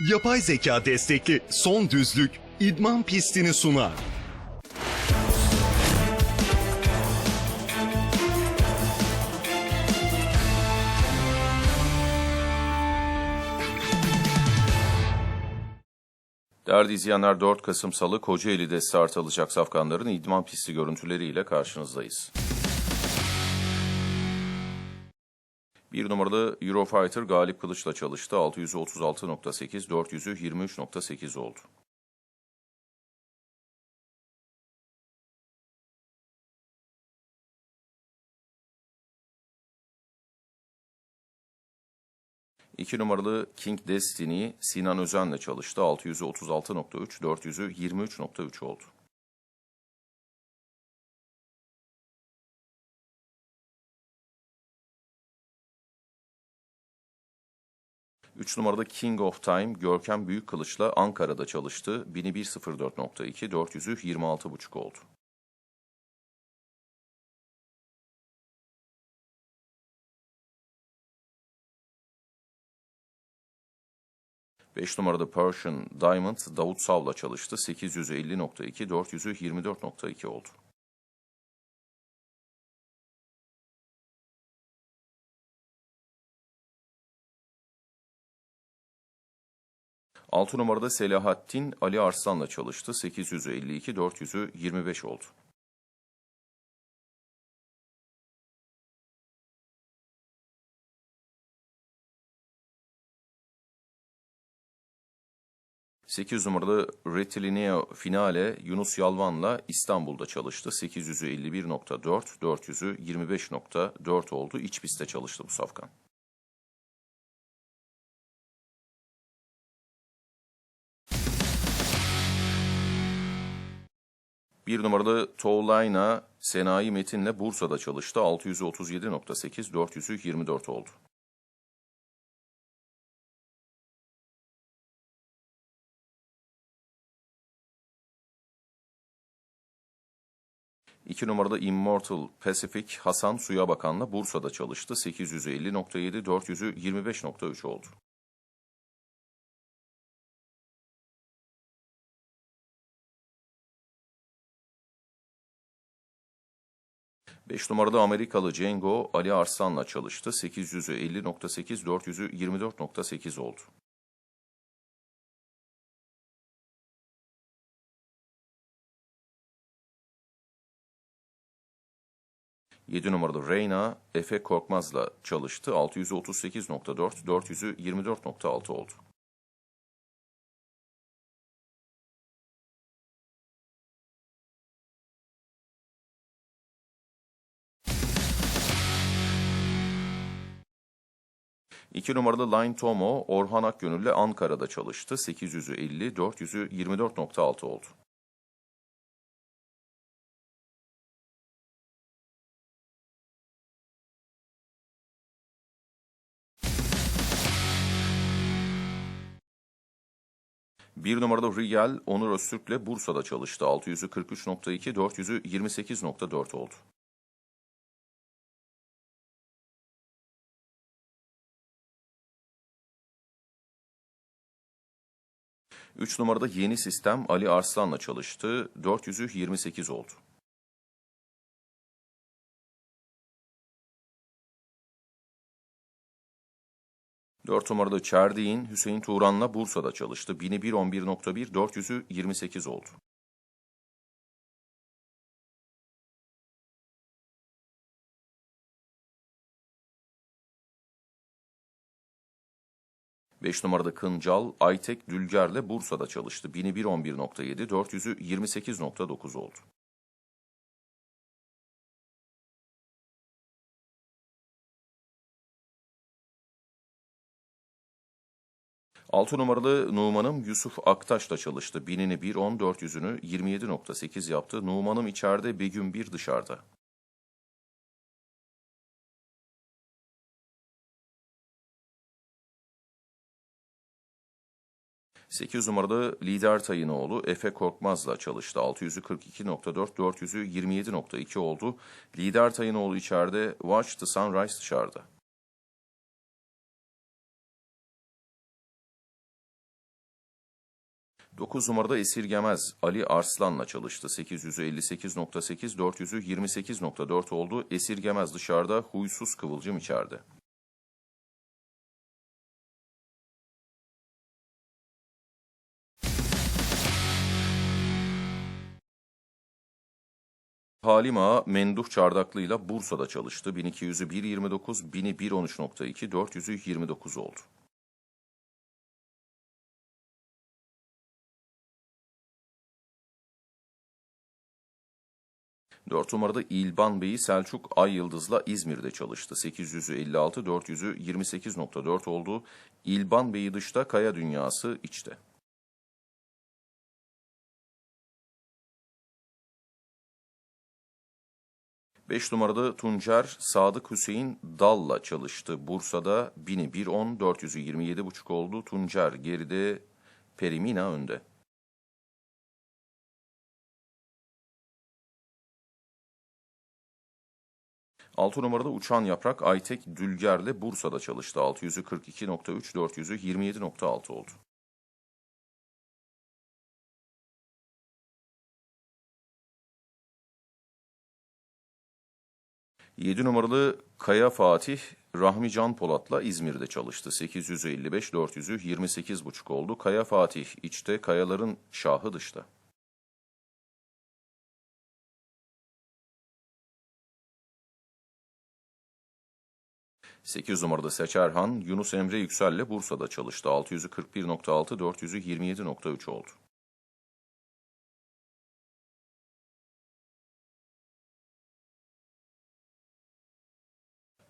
Yapay zeka destekli son düzlük idman pistini sunar. Değerli izleyenler 4 Kasım Salı Kocaeli'de start alacak safkanların idman pisti görüntüleriyle karşınızdayız. Bir numaralı Eurofighter Galip Kılıç'la çalıştı. 636.8, 400'ü 23.8 oldu. İki numaralı King Destiny Sinan Özen'le çalıştı. 600'ü 36.3, 400'ü 23.3 oldu. 3 numarada King of Time Görkem Büyükkılıç'la Ankara'da çalıştı. 1001.04.2, 400'ü 26.5 oldu. Beş numarada Persian Diamond Davut Sav'la çalıştı. 850.2, 400'ü 24.2 oldu. 6 numarada Selahattin Ali Arslan'la çalıştı. 800'ü 52, 400'ü 25 oldu. Sekiz numaralı Retilineo Finale Yunus Yalvan'la İstanbul'da çalıştı. 800'ü 51.4, 400'ü 25.4 oldu. İç pistte çalıştı bu safkan. Bir numaralı Towline Senayi Metin'le Bursa'da çalıştı. 637.8, 400'ü 24 oldu. İki numarada Immortal Pacific Hasan Suya Bakan'la Bursa'da çalıştı. 850.7, 400'ü 25.3 oldu. 5 numarada Amerikalı Cengo Ali Arslan'la çalıştı. 800'ü 50.8, 400'ü 24.8 oldu. Yedi numaralı Reyna Efe Korkmaz'la çalıştı. 638.4, 400'ü 24.6 oldu. 2 numaralı Line Tomo Orhan Akgönül'le Ankara'da çalıştı. 800'ü 50, 400'ü 24.6 oldu. Bir numaralı Rigel Onur Öztürk'le Bursa'da çalıştı. 600'ü 43.2, 400'ü 28.4 oldu. 3 numarada yeni sistem Ali Arslan'la çalıştı. 400'ü 28 oldu. Dört numarada Çerdiğin Hüseyin Turan'la Bursa'da çalıştı. 1001 11.1 400'ü 28 oldu. 5 numarada Kıncal, Aytek Dülger'le Bursa'da çalıştı. 1001 11.7, 400'ü 28.9 oldu. Altı numaralı Numan'ım Yusuf Aktaş'la çalıştı. Binini 1, 10, 400'ünü 27.8 yaptı. Numan'ım içeride, Begüm 1 dışarıda. 8 numarada lider Tayınoğlu Efe Korkmaz'la çalıştı. 600'ü 42.4, 400'ü 27.2 oldu. Lider Tayınoğlu içeride, Watch the Sunrise dışarıda. 9 numarada esirgemez Ali Arslan'la çalıştı. 858.8, 400'ü 28.4 oldu. Esirgemez dışarıda, huysuz kıvılcım içeride. Halim Ağa Menduh Çardaklı ile Bursa'da çalıştı. 1200'ü 1.29, 1000'i 1.13.2, 400'ü 29 oldu. Dört numarada İlban Bey'i Selçuk Ay Yıldız'la İzmir'de çalıştı. 800'ü 56, 400'ü 28.4 oldu. İlban Bey'i dışta, Kaya Dünyası içte. Beş numarada Tuncer Sadık Hüseyin Dal'la çalıştı. Bursa'da 1000'i 1.10, 400'ü 27.5 oldu. Tuncer geride, Perimina önde. 6 numarada Uçan Yaprak Aytek Dülger'le Bursa'da çalıştı. 600'ü 42.3, 400'ü 27.6 oldu. Yedi numaralı Kaya Fatih Rahmi Can Polat'la İzmir'de çalıştı. 800'ü 55, 400'ü 28.5 oldu. Kaya Fatih içte, kayaların şahı dışta. 8 numarada Seçerhan, Yunus Emre Yüksel'le Bursa'da çalıştı. 600'ü 41.6, 400'ü 27.3 oldu.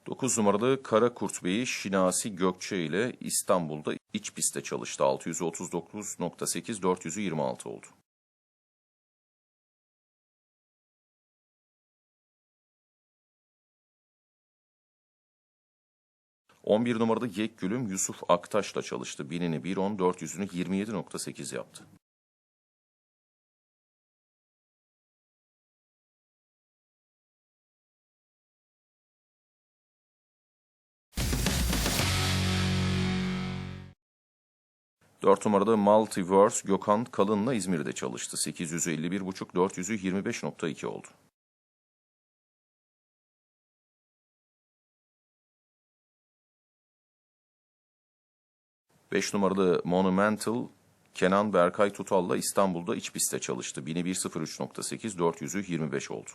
Dokuz numaralı Kara Kurt Bey'i Şinasi Gökçe ile İstanbul'da iç pistte çalıştı. 639.8, 400'ü 26 oldu. 11 numarada Yek Gülüm Yusuf Aktaş'la çalıştı. Binini 1.10, 400'ünü 27.8 yaptı. Dört numarada Multiverse Gökhan Kalın'la İzmir'de çalıştı. 851.5, 400'ü 25.2 oldu. 5 numaralı Monumental Kenan Berkay Tutal'la İstanbul'da iç pistte çalıştı. 1103.8, 400'ü 25 oldu.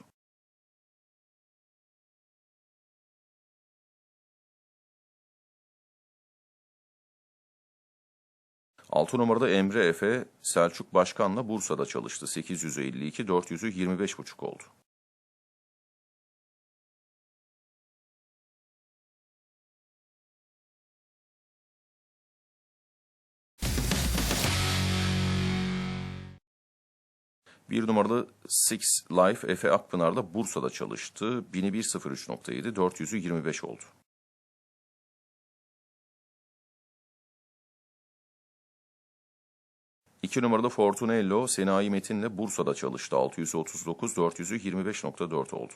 Altı numarada Emre Efe, Selçuk Başkan'la Bursa'da çalıştı. 852, 400'ü 25,5 oldu. 1 numaralı Six Life Efe Akpınar'da Bursa'da çalıştı. 1103.7, 400'ü 25 oldu. İki numarada Fortunello Senayi Metin'le Bursa'da çalıştı. 639, 400'ü 25.4 oldu.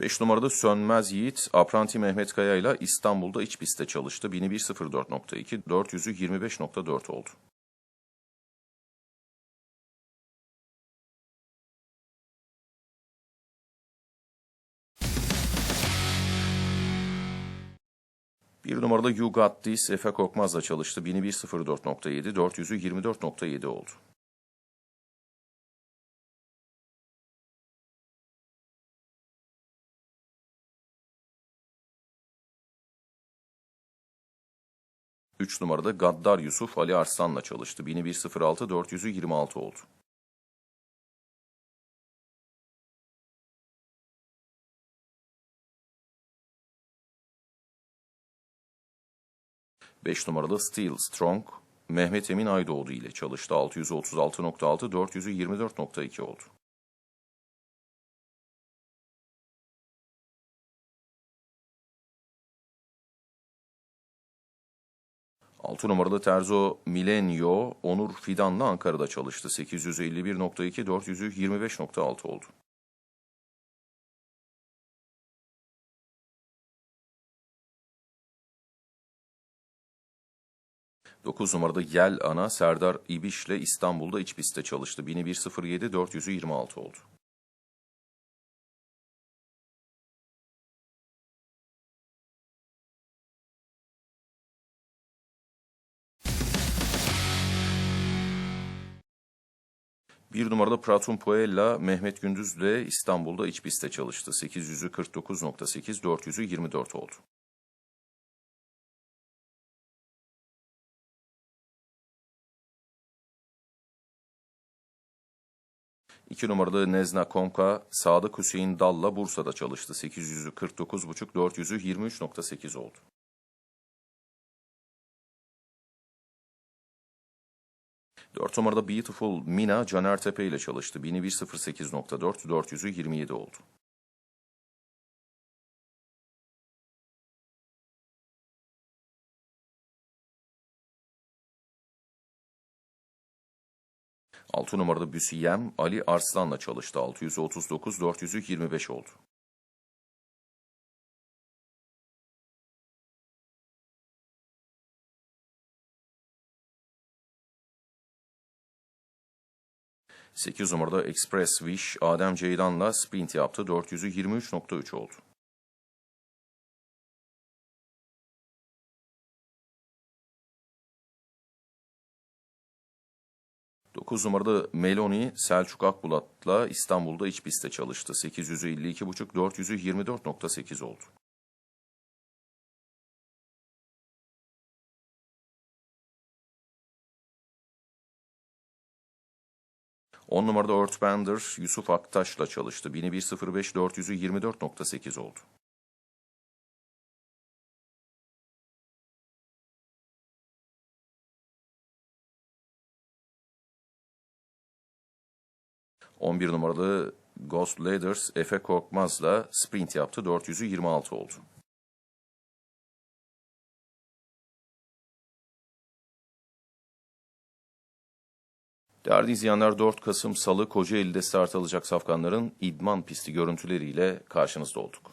5 numarada Sönmez Yiğit, Apranti Mehmet Kaya ile İstanbul'da iç pistte çalıştı. 1104.2, 400'ü 25.4 oldu. Bir numarada Got This, Efe Korkmaz'la çalıştı. 1104.7, 400'ü 24.7 oldu. 3 numarada Gaddar Yusuf Ali Arslan'la çalıştı. 1106 400'ü 26 oldu. Beş numarada Steel Strong Mehmet Emin Aydoğdu ile çalıştı. 636.6 400'ü 24.2 oldu. 6 numaralı Terzo Milenio Onur Fidan'la Ankara'da çalıştı. 851.2 400'ü 25.6 oldu. 9 numarada Yel Ana Serdar İbiş ile İstanbul'da iç pistte çalıştı. 1107 400'ü 26 oldu. Bir numarada Pratun Puella Mehmet Gündüz ile İstanbul'da iç pistte çalıştı. 800'ü 49.8, 400'ü 24 oldu. İki numarada Nezna Konka, Sadık Hüseyin Dalla Bursa'da çalıştı. 800'ü 49.5, 400'ü 23.8 oldu. Dört numarada Beautiful Mina Caner Tepe ile çalıştı. 1108.4, 400'ü 27 oldu. Altı numarada Büsiyem Ali Arslan'la çalıştı. 639, 400'ü 25 oldu. Sekiz numarada Express Wish Adem Ceylan'la sprint yaptı. 400'ü 23.3 oldu. Dokuz numarada Meloni Selçuk Akbulat'la İstanbul'da iç pistte çalıştı. 800'ü 52.5, 400'ü 24.8 oldu. On numarada Earthbender Yusuf Aktaş'la çalıştı. 1105 400'ü 24.8 oldu. On bir numarada Ghost Leaders Efe Korkmaz'la sprint yaptı. 400'ü 26 oldu. Değerli izleyenler 4 Kasım Salı Kocaeli'de start alacak safkanların idman pisti görüntüleriyle karşınızda olduk.